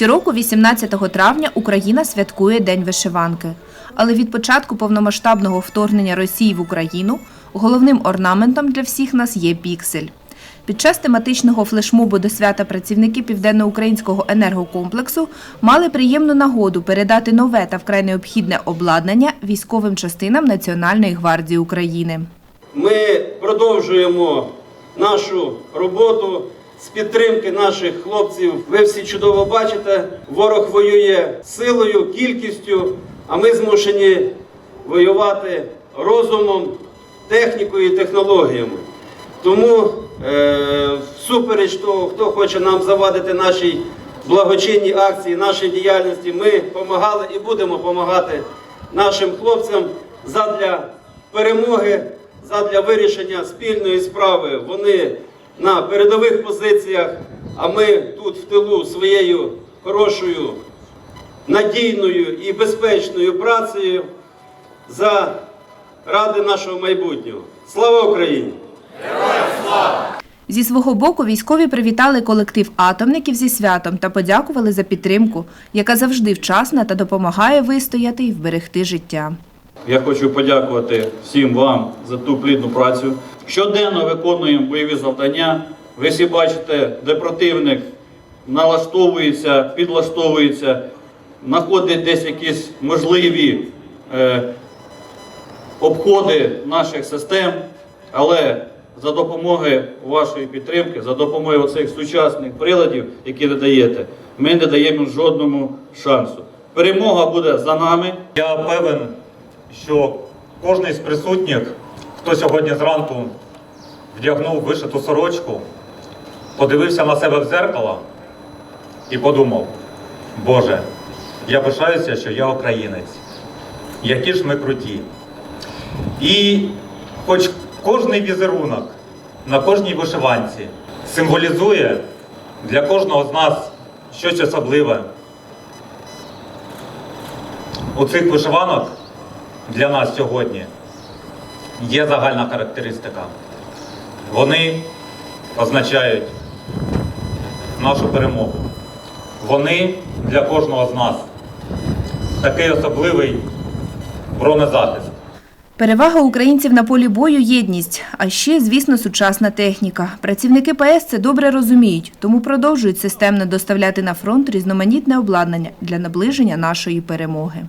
Щороку, 18 травня, Україна святкує День вишиванки. Але від початку повномасштабного вторгнення Росії в Україну головним орнаментом для всіх нас є піксель. Під час тематичного флешмобу до свята працівники південноукраїнського енергокомплексу мали приємну нагоду передати нове та вкрай необхідне обладнання військовим частинам Національної гвардії України. Ми продовжуємо нашу роботу з підтримки наших хлопців. Ви всі чудово бачите, ворог воює силою, кількістю, а ми змушені воювати розумом, технікою і технологіями. Тому, е, всупереч того, хто хоче нам завадити нашій благочинній акції, нашій діяльності, ми допомагали і будемо допомагати нашим хлопцям задля перемоги, задля вирішення спільної справи. Вони на передових позиціях, а ми тут в тилу своєю хорошою, надійною і безпечною працею за ради нашого майбутнього. Слава Україні! Зі свого боку військові привітали колектив атомників зі святом та подякували за підтримку, яка завжди вчасна та допомагає вистояти і вберегти життя. Я хочу подякувати всім вам за ту плідну працю. Щоденно виконуємо бойові завдання. Ви всі бачите, де противник налаштовується, підлаштовується, знаходить десь якісь можливі е, обходи наших систем, але за допомогою вашої підтримки, за допомогою цих сучасних приладів, які ви даєте, ми не даємо жодному шансу. Перемога буде за нами. Я певен, що кожен з присутніх, хто сьогодні зранку вдягнув вишиту сорочку, подивився на себе в зеркало і подумав: Боже, я пишаюся, що я українець. Які ж ми круті. І хоч кожний візерунок на кожній вишиванці символізує для кожного з нас щось особливе. У цих вишиванок для нас сьогодні є загальна характеристика. Вони означають нашу перемогу. Вони для кожного з нас такий особливий бронезахист. Перевага українців на полі бою єдність, а ще, звісно, сучасна техніка. Працівники ПС це добре розуміють, тому продовжують системно доставляти на фронт різноманітне обладнання для наближення нашої перемоги.